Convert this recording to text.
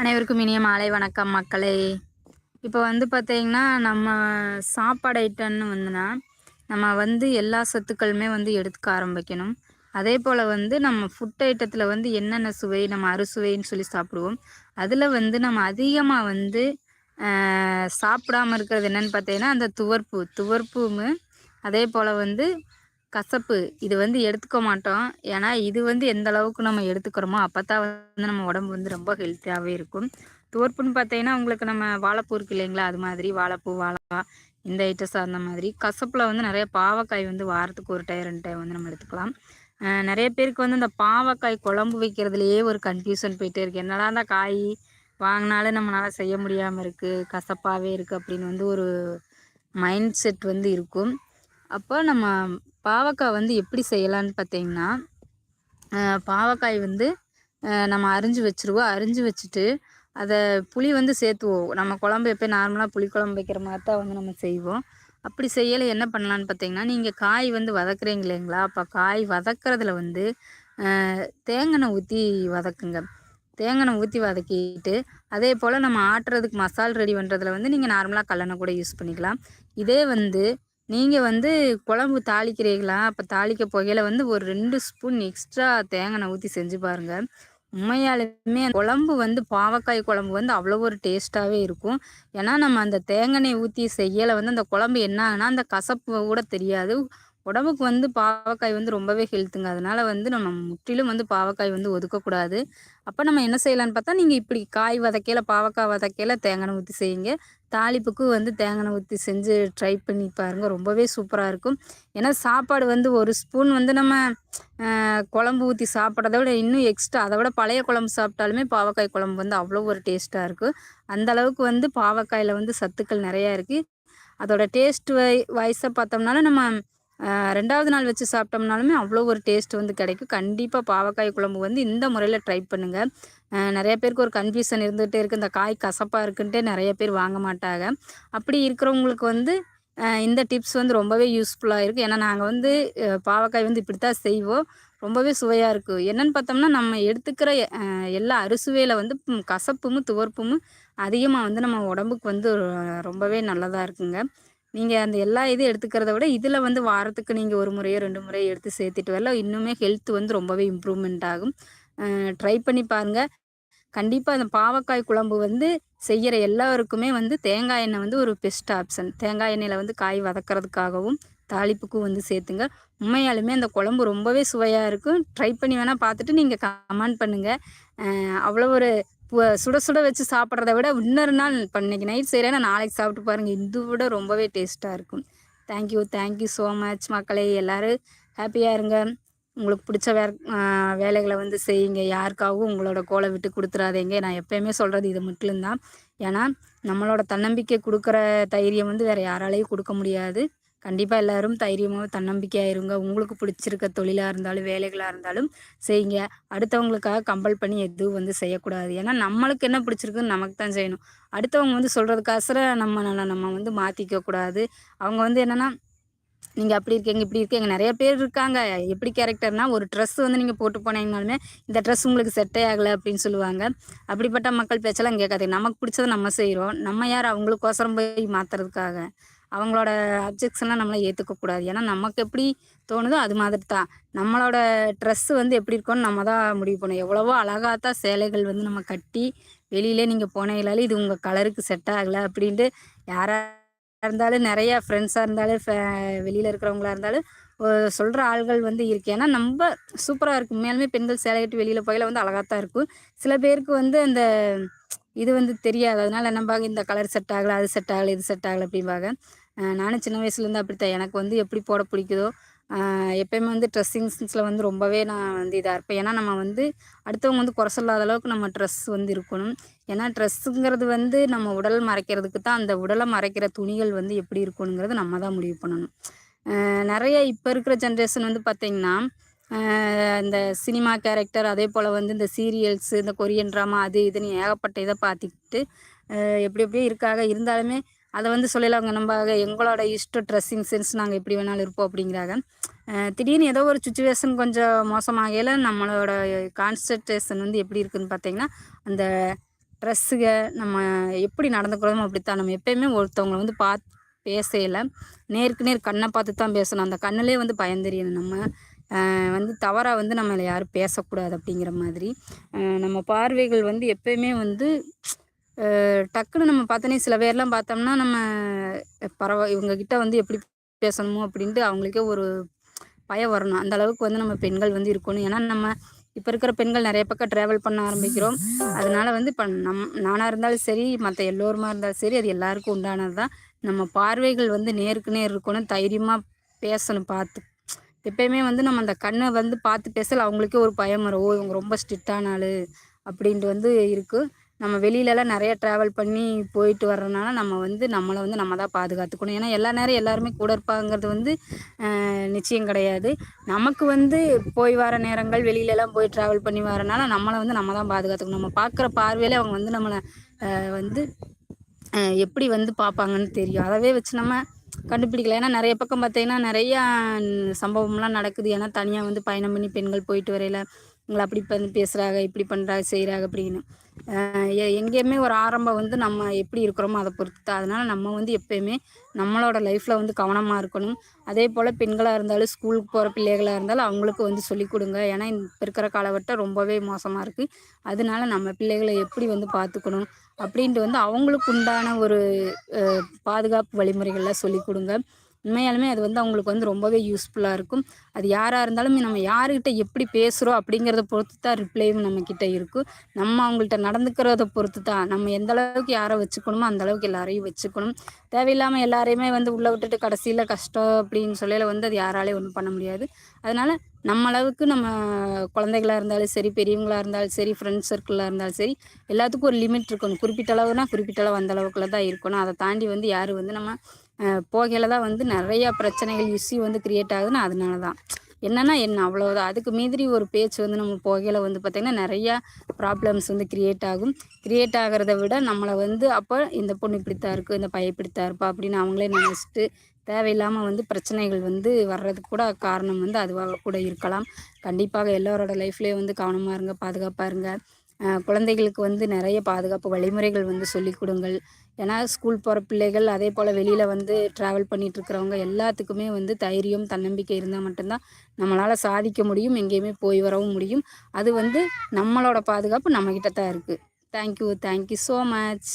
அனைவருக்கும் இனிய மாலை வணக்கம் மக்களே. இப்போ வந்து பார்த்தீங்கன்னா நம்ம சாப்பாடு ஐட்டம்னு வந்துன்னா நம்ம வந்து எல்லா சத்துக்களுமே வந்து எடுத்துக்க ஆரம்பிக்கணும். அதே போல் வந்து நம்ம ஃபுட் ஐட்டத்தில் வந்து என்னென்ன சுவை நம்ம அறுசுவைன்னு சொல்லி சாப்பிடுவோம். அதில் வந்து நம்ம அதிகமாக வந்து சாப்பிடாம இருக்கிறது என்னென்னு பார்த்தீங்கன்னா அந்த துவர்ப்பு. துவர்ப்பும் அதே போல் வந்து கசப்பு இது வந்து எடுத்துக்க மாட்டோம். ஏன்னா இது வந்து எந்த அளவுக்கு நம்ம எடுத்துக்கிறோமோ அப்போ தான் வந்து நம்ம உடம்பு வந்து ரொம்ப ஹெல்த்தியாகவே இருக்கும். துவர்ப்புன்னு பார்த்தீங்கன்னா உங்களுக்கு நம்ம வாழைப்பூ இருக்கு இல்லைங்களா? அது மாதிரி வாழைப்பூ வாழைப்பா இந்த ஐட்டஸ் அந்த மாதிரி. கசப்பில் வந்து நிறைய பாவக்காய் வந்து வாரத்துக்கு ஒரு டைம் ரெண்டு டைம் வந்து நம்ம எடுத்துக்கலாம். நிறைய பேருக்கு வந்து இந்த பாவக்காய் குழம்பு வைக்கிறதுலையே ஒரு கன்ஃபியூஷன் போயிட்டே இருக்குது என்னடா அந்த காய் வாங்கினாலும் நம்மளால் செய்ய முடியாமல் இருக்குது கசப்பாகவே இருக்குது அப்படின்னு வந்து ஒரு மைண்ட் செட் வந்து இருக்கும். அப்போ நம்ம பாவக்காய் வந்து எப்படி செய்யலான்னு பார்த்தீங்கன்னா பாவக்காய் வந்து நம்ம அரிஞ்சு வச்சுருவோம். அரிஞ்சு வச்சுட்டு அதை புளி வந்து சேர்த்துவோம். நம்ம குழம்பு எப்போ நார்மலாக புளி குழம்பு வைக்கிற மாதிரி தான் வந்து நம்ம செய்வோம். அப்படி செய்யலை என்ன பண்ணலான்னு பார்த்தீங்கன்னா நீங்கள் காய் வந்து வதக்குறீங்க இல்லைங்களா? அப்போ காய் வதக்கிறதுல வந்து தேங்காய் ஊற்றி வதக்குங்க. தேங்காய் ஊற்றி வதக்கிட்டு அதே போல் நம்ம ஆட்டுறதுக்கு மசால் ரெடி பண்ணுறதுல வந்து நீங்கள் நார்மலாக கல்லணை கூட யூஸ் பண்ணிக்கலாம். இதே வந்து நீங்கள் வந்து குழம்பு தாளிக்கிறீங்களா? அப்போ தாளிக்க போகையில் வந்து ஒரு ரெண்டு ஸ்பூன் எக்ஸ்ட்ரா தேங்காய் ஊற்றி செஞ்சு பாருங்கள் உண்மையாலுமே குழம்பு வந்து பாவக்காய் குழம்பு வந்து அவ்வளோ ஒரு டேஸ்ட்டாகவே இருக்கும். ஏன்னா நம்ம அந்த தேங்காய் ஊற்றி செய்யலை வந்து அந்த குழம்பு என்ன ஆகுனா அந்த கசப்பு கூட தெரியாது. உடம்புக்கு வந்து பாவக்காய் வந்து ரொம்பவே ஹெல்த்துங்க அதனால வந்து நம்ம முற்றிலும் வந்து பாவக்காய் வந்து ஒதுக்கக்கூடாது. அப்போ நம்ம என்ன செய்யலான்னு பார்த்தா நீங்கள் இப்படி காய் வதக்கையில் பாவக்காய் வதக்கையில் தேங்காய் ஊற்றி செய்யுங்க. தாளிப்புக்கு வந்து தேங்காய் ஊற்றி செஞ்சு ட்ரை பண்ணி பாருங்கள் ரொம்பவே சூப்பராக இருக்கும். ஏன்னா சாப்பாடு வந்து ஒரு ஸ்பூன் வந்து நம்ம குழம்பு ஊற்றி சாப்பிட்றத விட இன்னும் எக்ஸ்ட்ரா அதை விட பழைய குழம்பு சாப்பிட்டாலுமே பாவக்காய் குழம்பு வந்து அவ்வளோ ஒரு டேஸ்ட்டாக இருக்கும். அந்த அளவுக்கு வந்து பாவக்காயில் வந்து சத்துக்கள் நிறையா இருக்குது அதோட டேஸ்ட் வை வயசை பார்த்தோம்னாலும் நம்ம ரெண்டாவது நாள் வச்சு சாப்பிட்டோம்னாலுமே அவ்வளோ ஒரு டேஸ்ட் வந்து கிடைக்கும். கண்டிப்பாக பாவக்காய் குழம்பு வந்து இந்த முறையில் ட்ரை பண்ணுங்கள் நிறைய பேருக்கு ஒரு கன்ஃபியூஷன் இருந்துகிட்டே இருக்குது இந்த காய் கசப்பாக இருக்குன்ட்டே நிறைய பேர் வாங்க மாட்டாங்க. அப்படி இருக்கிறவங்களுக்கு வந்து இந்த டிப்ஸ் வந்து ரொம்பவே யூஸ்ஃபுல்லாக இருக்குது ஏன்னா நாங்கள் வந்து பாவக்காய் வந்து இப்படி தான் செய்வோம். ரொம்பவே சுவையாக இருக்கும் என்னென்னு பார்த்தோம்னா நம்ம எடுத்துக்கிற எல்லா அறுசுவையில் வந்து கசப்பும் துவர்ப்பும் அதிகமாக வந்து நம்ம உடம்புக்கு வந்து ரொம்பவே நல்லதாக இருக்குங்க. நீங்கள் அந்த எல்லா இதுவும் எடுத்துக்கிறத விட இதில் வந்து வாரத்துக்கு நீங்கள் ஒரு முறையோ ரெண்டு முறையோ எடுத்து சேர்த்துட்டு வரல இன்னுமே ஹெல்த் வந்து ரொம்பவே இம்ப்ரூவ்மெண்ட் ஆகும். ட்ரை பண்ணி பாருங்கள் கண்டிப்பாக அந்த பாவக்காய் குழம்பு வந்து செய்கிற எல்லாருக்குமே வந்து தேங்காய் எண்ணெய் வந்து ஒரு பெஸ்ட் ஆப்ஷன் தேங்காய் எண்ணெயில் வந்து காய் வதக்கிறதுக்காகவும் தாளிப்புக்கும் வந்து சேர்த்துங்க. உண்மையாலுமே அந்த குழம்பு ரொம்பவே சுவையாக இருக்கும். ட்ரை பண்ணி வேணால் பார்த்துட்டு நீங்கள் கமெண்ட் பண்ணுங்கள் அவ்வளோ ஒரு சுட சுட வச்சு சாப்பிட்றத விட இன்னொரு நாள் இப்போ இன்னைக்கு நைட் செய்கிறேன்னா நாளைக்கு சாப்பிட்டு பாருங்கள் இது விட ரொம்பவே டேஸ்ட்டாக இருக்கும். தேங்க்யூ தேங்க்யூ ஸோ மச் மக்களே. எல்லோரும் ஹாப்பியாக இருங்க. உங்களுக்கு பிடிச்ச வே வேலைகளை வந்து செய்யுங்க. யாருக்காகவும் உங்களோட கோலை விட்டு கொடுத்துறாதீங்க. நான் எப்போயுமே சொல்கிறது இது மட்டும்தான். ஏன்னா நம்மளோட தன்னம்பிக்கை கொடுக்குற தைரியம் வந்து வேறு யாராலையும் கொடுக்க முடியாது. கண்டிப்பாக எல்லோரும் தைரியமாக தன்னம்பிக்கையாக இருங்க. உங்களுக்கு பிடிச்சிருக்க தொழிலாக இருந்தாலும் வேலைகளாக இருந்தாலும் செய்யுங்க. அடுத்தவங்களுக்காக கம்பல் பண்ணி எதுவும் வந்து செய்யக்கூடாது. ஏன்னா நம்மளுக்கு என்ன பிடிச்சிருக்குன்னு நமக்கு தான் செய்யணும். அடுத்தவங்க வந்து சொல்கிறதுக்காசர நம்ம நம்ம வந்து மாற்றிக்க கூடாது. அவங்க வந்து என்னென்னா நீங்கள் அப்படி இருக்கீங்க இப்படி இருக்கீங்க. நிறைய பேர் இருக்காங்க. எப்படி கேரக்டர்னால் ஒரு ட்ரெஸ் வந்து நீங்கள் போட்டு போனீங்கனாலுமே இந்த ட்ரெஸ் உங்களுக்கு செட்டே ஆகலை அப்படின்னு சொல்லுவாங்க. அப்படிப்பட்ட மக்கள் பேச்செல்லாம் கேட்காது நமக்கு பிடிச்சதை நம்ம செய்கிறோம் நம்ம யார்? அவங்களுக்கோசரம் போய் மாற்றுறதுக்காக அவங்களோட அப்ஜெக்ஷன்லாம் நம்மளை ஏற்றுக்கக்கூடாது ஏன்னா நமக்கு எப்படி தோணுதோ அது மாதிரி தான் நம்மளோட ட்ரெஸ்ஸு வந்து எப்படி இருக்கும்னு நம்ம தான் முடிவு பண்ணணும். எவ்வளவோ அழகாக தான் சேலைகள் வந்து நம்ம கட்டி வெளியிலே நீங்கள் போனீங்களாலே இது உங்கள் கலருக்கு செட் ஆகலை அப்படின்ட்டு யாராக இருந்தாலும் நிறையா ஃப்ரெண்ட்ஸாக இருந்தாலும் ஃபே வெளியில் இருக்கிறவங்களா இருந்தாலும் சொல்கிற ஆள்கள் வந்து இருக்கு. ஏன்னா நம்ம சூப்பராக இருக்கும். மேலுமே பெண்கள் சேலை கட்டி வெளியில் போகையில் வந்து அழகாக தான் இருக்கும். சில பேருக்கு வந்து அந்த இது வந்து தெரியாது. அதனால் என்னம்பாங்க இந்த கலர் செட் ஆகலை அது செட் ஆகலை இது செட் ஆகலை அப்படிம்பாங்க. நானும் சின்ன வயசுலேருந்து அப்படித்தான். எனக்கு வந்து எப்படி போட பிடிக்குதோ எப்போயுமே வந்து ட்ரெஸ்ஸிங்ஸில் வந்து ரொம்பவே நான் வந்து இதாக இருப்பேன். ஏன்னா நம்ம வந்து அடுத்தவங்க வந்து குறை சொல்லாத அளவுக்கு நம்ம ட்ரெஸ் வந்து இருக்கணும். ஏன்னா ட்ரெஸ்ஸுங்கிறது வந்து நம்ம உடல் மறைக்கிறதுக்கு தான் அந்த உடலை மறைக்கிற துணிகள் வந்து எப்படி இருக்கணுங்கிறது நம்ம தான் முடிவு பண்ணணும். நிறைய இப்போ இருக்கிற ஜென்ரேஷன் வந்து பார்த்திங்கன்னா இந்த சினிமா கேரக்டர் அதே போல் வந்து இந்த சீரியல்ஸு இந்த கொரியன் ட்ராமா அது இதுன்னு ஏகப்பட்ட இதை பார்த்துக்கிட்டு எப்படி எப்படியோ இருக்காங்க இருந்தாலுமே அதை வந்து சொல்லலாங்க நம்ம எங்களோட இஷ்ட ட்ரெஸ்ஸிங் சென்ஸ் நாங்கள் எப்படி வேணாலும் இருப்போம் அப்படிங்கிறாங்க. திடீர்னு ஏதோ ஒரு சுச்சுவேஷன் கொஞ்சம் மோசமாகையில் நம்மளோட கான்சன்ட்ரேஷன் வந்து எப்படி இருக்குதுன்னு பார்த்தீங்கன்னா அந்த ட்ரெஸ்ஸுக நம்ம எப்படி நடந்துக்கிறோமோ அப்படித்தான். நம்ம எப்பயுமே ஒருத்தவங்களை வந்து பார்த்து பேசலை நேருக்கு நேர் கண்ணை பார்த்து தான் பேசணும். அந்த கண்ணிலே வந்து பயம் நம்ம. வந்து தவறாக வந்து நம்மளை யாரும் பேசக்கூடாது அப்படிங்கிற மாதிரி. நம்ம பார்வைகள் வந்து எப்பயுமே வந்து டக்குன்னு நம்ம பார்த்தோன்னே சில பேர்லாம் பார்த்தோம்னா நம்ம பரவ இவங்கக்கிட்ட வந்து எப்படி பேசணுமோ அப்படின்ட்டு அவங்களுக்கே ஒரு பயம் வரணும். அந்த அளவுக்கு வந்து நம்ம பெண்கள் வந்து இருக்கணும். ஏன்னா நம்ம இப்போ இருக்கிற பெண்கள் நிறைய பக்கம் ட்ராவல் பண்ண ஆரம்பிக்கிறோம். அதனால வந்து இப்போ நம் நானாக இருந்தாலும் சரி மற்ற எல்லோருமா இருந்தாலும் சரி அது எல்லாருக்கும் உண்டானது தான் நம்ம பார்வைகள் வந்து நேருக்கு நேர் இருக்கணும். தைரியமாக பேசணும் பார்த்து எப்பயுமே வந்து நம்ம அந்த கண்ணை வந்து பார்த்து பேசல அவங்களுக்கே ஒரு பயம் வரும். ஓ இவங்க ரொம்ப ஸ்ட்ரிக்டான ஆள் அப்படின்ட்டு வந்து இருக்குது நம்ம வெளியிலலாம் நிறைய ட்ராவல் பண்ணி போயிட்டு வர்றதுனால நம்ம வந்து நம்மளை வந்து நம்ம தான் பாதுகாத்துக்கணும். ஏன்னா எல்லா நேரம் எல்லாருமே கூட இருப்பாங்கிறது வந்து நிச்சயம் கிடையாது. நமக்கு வந்து போய் வர நேரங்கள் வெளியிலலாம் போய் ட்ராவல் பண்ணி வரனால நம்மளை வந்து நம்ம தான் பாதுகாத்துக்கணும். நம்ம பார்க்குற பார்வையில் அவங்க வந்து நம்மளை வந்து எப்படி வந்து பார்ப்பாங்கன்னு தெரியும். அதவே வச்சு நம்ம கண்டுபிடிக்கல. ஏன்னா நிறைய பக்கம் பார்த்தீங்கன்னா நிறையா சம்பவம்லாம் நடக்குது. ஏன்னா தனியாக வந்து பயணம் பண்ணி பெண்கள் போயிட்டு வரையில. உங்களை அப்படி பண்ணி பேசுகிறாங்க இப்படி பண்ணுறாங்க செய்கிறாங்க அப்படின்னு. எங்கேயுமே ஒரு ஆரம்பம் வந்து நம்ம எப்படி இருக்கிறோமோ அதை பொறுத்து தான் அதனால் நம்ம வந்து எப்போயுமே நம்மளோட லைஃப்பில் வந்து கவனமாக இருக்கணும். அதே போல் பெண்களாக இருந்தாலும் ஸ்கூலுக்கு போகிற பிள்ளைகளாக இருந்தாலும் அவங்களுக்கு வந்து சொல்லிக் கொடுங்க. ஏன்னா இப்போ இருக்கிற காலகட்டம் ரொம்பவே மோசமாக இருக்குது அதனால நம்ம பிள்ளைகளை எப்படி வந்து பார்த்துக்கணும் அப்படின்ட்டு வந்து அவங்களுக்கு உண்டான ஒரு பாதுகாப்பு வழிமுறைகள்லாம் சொல்லிக் கொடுங்க. உண்மையாலுமே அது வந்து அவங்களுக்கு வந்து ரொம்பவே யூஸ்ஃபுல்லாக இருக்கும். அது யாராக இருந்தாலும் நம்ம யாருக்கிட்ட எப்படி பேசுகிறோம் அப்படிங்கிறத பொறுத்து தான் ரிப்ளையும் நம்மக்கிட்ட இருக்கும். நம்ம அவங்கள்ட்ட நடந்துக்கிறத பொறுத்து தான் நம்ம எந்த அளவுக்கு யாரை வச்சுக்கணுமோ அந்த அளவுக்கு எல்லாரையும் வச்சுக்கணும். தேவையில்லாமல் எல்லாரையுமே வந்து உள்ளே விட்டுட்டு கடைசியில் கஷ்டம் அப்படின்னு சொல்லையில் வந்து அது யாராலையும் ஒன்றும் பண்ண முடியாது. அதனால் நம்ம அளவுக்கு நம்ம குழந்தைகளாக இருந்தாலும் சரி பெரியவங்களாக இருந்தாலும் சரி ஃப்ரெண்ட்ஸ் சர்க்கிளாக இருந்தாலும் சரி எல்லாத்துக்கும் ஒரு லிமிட் இருக்கணும். குறிப்பிட்ட அளவுனா குறிப்பிட்ட அளவு அந்த அளவுக்குள்ள தான் இருக்கணும். அதை தாண்டி வந்து யார் வந்து நம்ம போகையில் தான் வந்து நிறையா பிரச்சனைகள் இஷ்யூ வந்து க்ரியேட் ஆகுதுன்னு அதனால தான் என்னென்னா என்ன அவ்வளோதான் அதுக்கு மீதிரி ஒரு பேச்சு வந்து நம்ம போகையில் வந்து பார்த்திங்கன்னா நிறையா ப்ராப்ளம்ஸ் வந்து க்ரியேட் ஆகும். க்ரியேட் ஆகிறத விட நம்மளை வந்து அப்போ இந்த பொண்ணு இப்படித்தான் இருக்குது இந்த பையன் இப்படித்தான் இருப்பா அப்படின்னு அவங்களே நினச்சிட்டு தேவையில்லாமல் வந்து பிரச்சனைகள் வந்து வர்றதுக்கு கூட காரணம் வந்து அதுவாக கூட இருக்கலாம். கண்டிப்பாக எல்லோரோட லைஃப்லேயும் வந்து கவனமாக இருங்க பாதுகாப்பாக இருங்க. குழந்தைகளுக்கு வந்து நிறைய பாதுகாப்பு வழிமுறைகள் வந்து சொல்லிக் கொடுங்கள். ஏன்னா ஸ்கூல் போகிற பிள்ளைகள் அதே போல் வெளியில் வந்து ட்ராவல் பண்ணிகிட்டு இருக்கிறவங்க எல்லாத்துக்குமே வந்து தைரியம் தன்னம்பிக்கை இருந்தால் மட்டும்தான் நம்மளால் சாதிக்க முடியும் எங்கேயுமே போய் வரவும் முடியும். அது வந்து நம்மளோட பாதுகாப்பு நம்மக்கிட்ட தான் இருக்குது தேங்க்யூ தேங்க்யூ ஸோ மச்